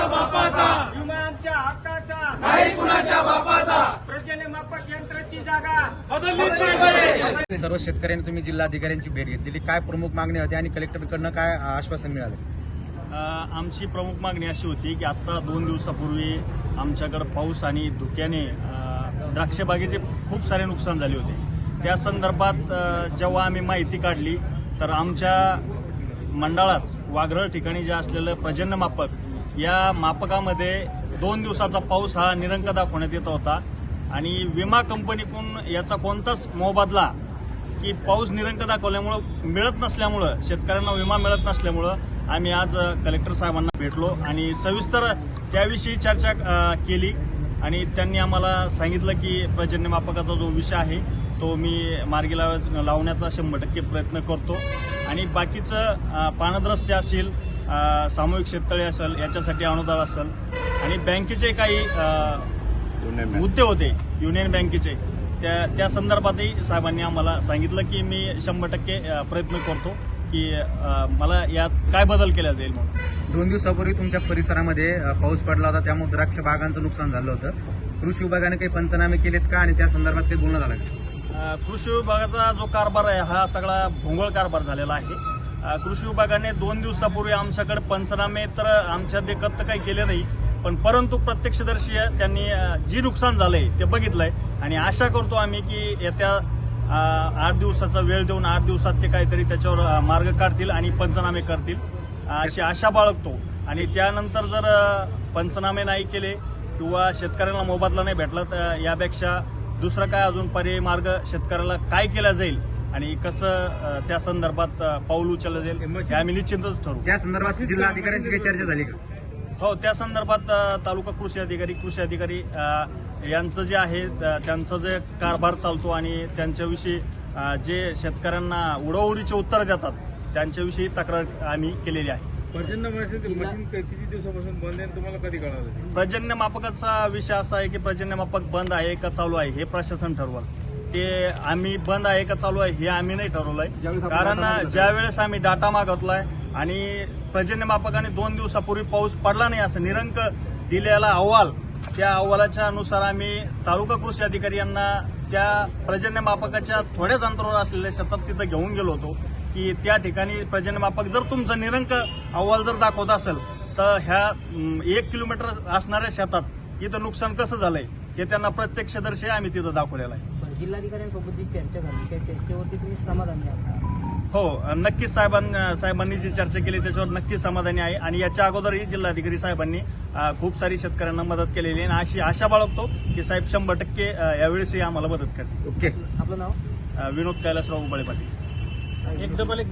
कुणाच्या बापाचा? विमा आमच्या हक्काचा. नाही कुणाच्या बापाचा? यंत्राची जागा. सर्व शेतकऱ्यांनी तुम्ही जिल्हाधिकाऱ्यांची भेट घेतलेली. काय प्रमुख मागणी होती आणि कलेक्टरकडनं काय आश्वासन मिळालं? आमची प्रमुख मागणी अशी होती की आत्ता दोन दिवसापूर्वी आमच्याकडं पाऊस आणि धुक्याने द्राक्षबागेचे खूप सारे नुकसान झाले होते. त्या संदर्भात जेव्हा आम्ही माहिती काढली तर आमच्या मंडळात वाघरळ ठिकाणी जे असलेलं प्रजन्नमापक या मापकामध्ये दोन दिवसाचा पाऊस हा निरंक दाखवण्यात येत होता. आणि विमा कंपनीकडून याचा कोणताच मोबदला की पाऊस निरंक दाखवल्यामुळं मिळत नसल्यामुळं शेतकऱ्यांना विमा मिळत नसल्यामुळं आम्ही आज कलेक्टर साहेबांना भेटलो आणि सविस्तर त्याविषयी चर्चा केली. आणि त्यांनी आम्हाला सांगितलं की पर्जन्यमापकाचा जो विषय आहे तो मी मार्गी लाव लावण्याचा शंभर टक्के प्रयत्न करतो. आणि बाकीचं पाणद्रस्ते असेल सामूहिक शेततळे असेल याच्यासाठी अनुदान असेल. आणि बँकेचे काही मुद्दे होते युनियन बँकेचे त्या त्या संदर्भातही साहेबांनी आम्हाला सांगितलं की मी शंभर टक्के प्रयत्न करतो की मला यात काय बदल केला जाईल म्हणून. दोन दिवसापूर्वी तुमच्या परिसरामध्ये पाऊस पडला होता त्यामुळे द्राक्ष बागांचं नुकसान झालं होतं. कृषी विभागाने काही पंचनामे केलेत का? आणि त्या संदर्भात काही बोलणं झालं कृषी विभागाचा जो कारभार आहे हा सगळा भोंगळ कारभार झालेला आहे. कृषी विभागाने दोन दिवसापूर्वी आमच्याकडे पंचनामे तर आमच्या देखत तर काही केले नाही पण परंतु प्रत्यक्षदर्शी त्यांनी जी नुकसान झालंय ते बघितलंय. आणि आशा करतो आम्ही की येत्या आठ दिवसाचा वेळ देऊन आठ दिवसात ते काहीतरी त्याच्यावर मार्ग काढतील आणि पंचनामे करतील अशी आशा बाळगतो. आणि त्यानंतर जर पंचनामे नाही केले किंवा शेतकऱ्यांना मोबदला नाही भेटला तर यापेक्षा दुसरं काय अजून पर्यायी मार्ग शेतकऱ्याला काय केला जाईल आणि कसं त्या संदर्भात पाऊल उचललं जाईल हे आम्ही निश्चितच ठरवू. त्या संदर्भात जिल्हाधिकाऱ्यांची काही चर्चा झाली का? हो त्या संदर्भात तालुका कृषी अधिकारी कृषी अधिकारी यांचं जे आहे त्यांचं जे कारभार चालतो आणि त्यांच्याविषयी जे शेतकऱ्यांना उडवडीचे उत्तर देतात त्यांच्याविषयी तक्रार आम्ही केलेली आहे. पर्जन्य मशीन किती दिवसापासून बंद आहे आणि तुम्हाला कधी कळालं ते? पर्जन्य मापकाचा विषय असा आहे की पर्जन्य मापक बंद आहे का चालू आहे हे प्रशासन ठरवल. ते आम्ही बंद आहे का चालू आहे हे आम्ही नाही ठरवलंय. कारण ज्या वेळेस आम्ही डाटा मागवलाय आणि पर्जन्य मापकाने दोन दिवसापूर्वी पाऊस पडला नाही असं निरंक दिलेला अहवाल त्या अहवालाच्या अनुसार आम्ही तालुका कृषी अधिकारी यांना त्या पर्जन्य मापकाच्या थोड्याच अंतरावर असलेल्या शेतात तिथं घेऊन गेलो होतो की त्या ठिकाणी पर्जन्यमापक जर तुमचा निरंक अहवाल जर दाखवत असेल तर ह्या एक किलोमीटर असणाऱ्या शेतात इथं नुकसान कसं झालंय हे त्यांना प्रत्यक्षदर्शी आम्ही तिथं दाखवलेलं आहे. जिल्हाधिकाऱ्यांसोबत जी चर्चा झाली. त्या चर्चेवरती तुम्ही समाधानी आहात हो नक्कीच साहेबां साहेबांनी जी चर्चा केली त्याच्यावर नक्कीच समाधानी आहे. आणि याच्या अगोदरही जिल्हाधिकारी साहेबांनी खूप सारी शेतकऱ्यांना मदत केलेली आहे. आणि अशी आशा बाळगतो की साहेब शंभर टक्के यावेळेसही आम्हाला मदत करतील. ओके. आपलं नाव? विनोद कैलासराव उबाळे पाटील. एक डबल एक